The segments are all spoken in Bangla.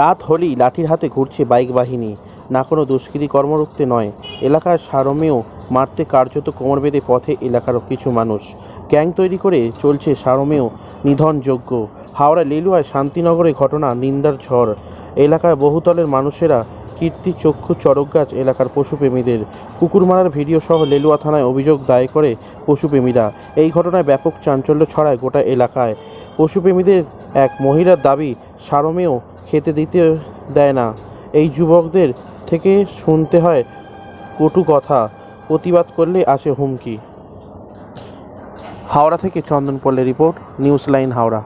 রাত হলেই লাঠির হাতে ঘুরছে বাইক বাহিনী। না কোনো দুষ্কৃতী কর্মরুখতে নয়। এলাকার সারমেয় মারতে কার্যত কোমর বেঁধে পথে এলাকার কিছু মানুষ। গ্যাং তৈরি করে চলছে সারমেয় নিধনযোগ্য হাওড়া লিলুয়ায় শান্তিনগরে ঘটনা, নিন্দার ঝড়। এলাকার বহুতলের মানুষেরা কীর্তি, চক্ষু চড়কগাছ এলাকার পশুপ্রেমীদের। কুকুর মারার ভিডিও সহ লেলুয়া থানায় অভিযোগ দায় করে পশুপ্রেমীরা। এই ঘটনায় ব্যাপক চাঞ্চল্য ছড়ায় গোটা এলাকায়। পশুপ্রেমীদের এক মহিলার দাবি, সারমেয় খেতে দিতে দেয় না। এই যুবকদের থেকে শুনতে হয় কটু কথা। প্রতিবাদ করলে আসে হুমকি। হাওড়া থেকে Chandan পল্লের report, news line Howrah.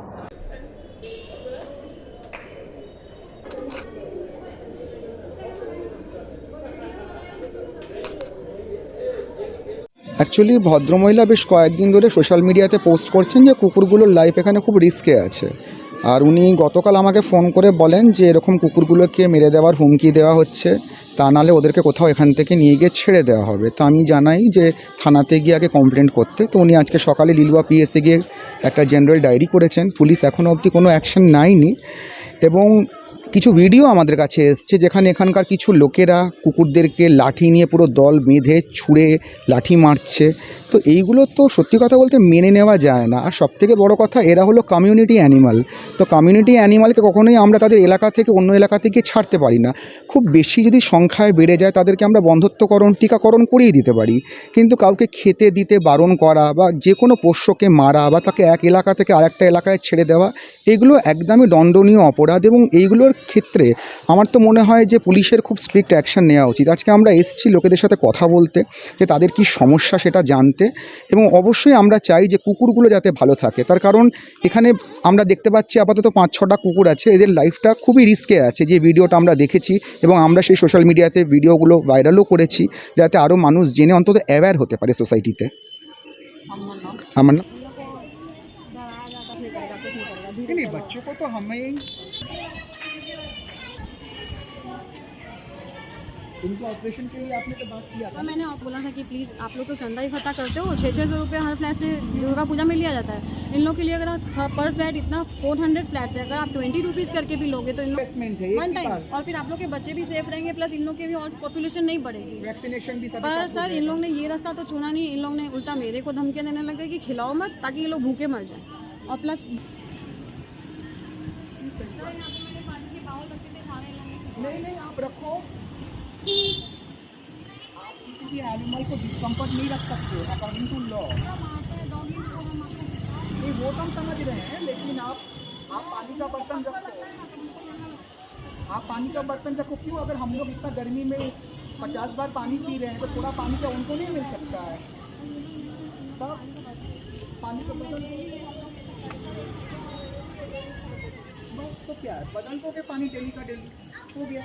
Actually ভদ্রমহিলা বেশ কয়েকদিন ধরে সোশ্যাল মিডিয়াতে পোস্ট করছেন যে কুকুরগুলোর লাইফ এখানে খুব রিস্কে আছে। আর উনি গতকাল আমাকে ফোন করে বলেন যে এরকম কুকুরগুলোকে মেরে দেওয়ার হুমকি দেওয়া হচ্ছে, তা নাহলে ওদেরকে কোথাও এখান থেকে নিয়ে গিয়ে ছেড়ে দেওয়া হবে। তো আমি জানাই যে থানাতে গিয়ে আগে কমপ্লেন করতে। তো উনি আজকে সকালে লিলুয়া পিএসে গিয়ে একটা জেনারেল ডায়েরি করেছেন। পুলিশ এখনও অবধি কোনো অ্যাকশন নেয়নি। এবং কিছু ভিডিও আমাদের কাছে এসছে যেখানে এখানকার কিছু লোকেরা কুকুরদেরকে লাঠি নিয়ে পুরো দল বেঁধে ছুঁড়ে লাঠি মারছে। তো এইগুলো তো সত্যি কথা বলতে মেনে নেওয়া যায় না। আর সবথেকে বড় কথা, এরা হলো কমিউনিটি অ্যানিমাল তো কমিউনিটি অ্যানিমালকে কখনোই আমরা তাদের এলাকা থেকে অন্য এলাকা থেকে ছাড়তে পারি না। খুব বেশি যদি সংখ্যায় বেড়ে যায়, তাদেরকে আমরা বন্ধত্বকরণ, টিকাকরণ করিয়ে দিতে পারি। কিন্তু কাউকে খেতে দিতে বারণ করা বা যে কোনো পোষ্যকে মারা বা তাকে এক এলাকা থেকে আরেকটা এলাকায় ছেড়ে দেওয়া এগুলো একদমই দণ্ডনীয় অপরাধ এবং এইগুলোর ক্ষেত্রে আমার তো মনে হয় যে পুলিশের খুব স্ট্রিক্ট অ্যাকশন নেওয়া উচিত। আজকে আমরা এসেছি লোকেদের সাথে কথা বলতে যে তাদের কি সমস্যা সেটা জানতে এবং অবশ্যই আমরা চাই যে কুকুরগুলো যাতে ভালো থাকে। তার কারণ এখানে আমরা দেখতে পাচ্ছি আপাতত পাঁচ ছটা কুকুর আছে এদের লাইফটা খুবই রিস্কে আছে। যে ভিডিওটা আমরা দেখেছি এবং আমরা সেই সোশ্যাল মিডিয়াতে ভিডিওগুলো ভাইরালও করেছি যাতে আরও মানুষ জেনে অন্তত অ্যাওয়্যার হতে পারে সোসাইটিতে আমার নাম बच्चों को तो हमें ही इनके ऑपरेशन के लिए आपने तो बात किया सर मैंने आप बोला था कि प्लीज़ आप लोग तो चंदा इकट्ठा करते हो। छः छः सौ रुपये हर फ्लैट से दुर्गा पूजा में लिया जाता है। इन लोग के लिए अगर आप पर फ्लैट इतना फोर हंड्रेड फ्लैट्स है अगर आप ट्वेंटी रुपीज़ करके भी लोगे तो इन लोग इन्वेस्टमेंट है वन टाइम और फिर आप लोग के बच्चे भी सेफ़ रहेंगे प्लस इन लोग के भी और पॉपुलेशन नहीं बढ़ेगी। वैक्सीनेशन भी पर सर इन। लोग ने ये रास्ता तो चुना नहीं इन लोग ने उल्टा मेरे को धमकियाँ देने लगे कि खिलाओ मत ताकि ये लोग भूखे मर जाए। और प्लस नहीं नहीं, आप रखो। आप किसी भी एनिमल को डिस्कम्फर्ट नहीं रख सकते अकॉर्डिंग टू लॉ नहीं, वो तो हम समझ रहे हैं, लेकिन आप आप पानी का बर्तन रखो। आप पानी का बर्तन रखो, क्यों? अगर हम लोग इतना गर्मी में पचास बार पानी पी रहे हैं तो थोड़ा पानी क्या उनको नहीं मिल सकता है। तब पानी का बर्तन क्या है? बदल को के पानी डेली का डेली हो गया?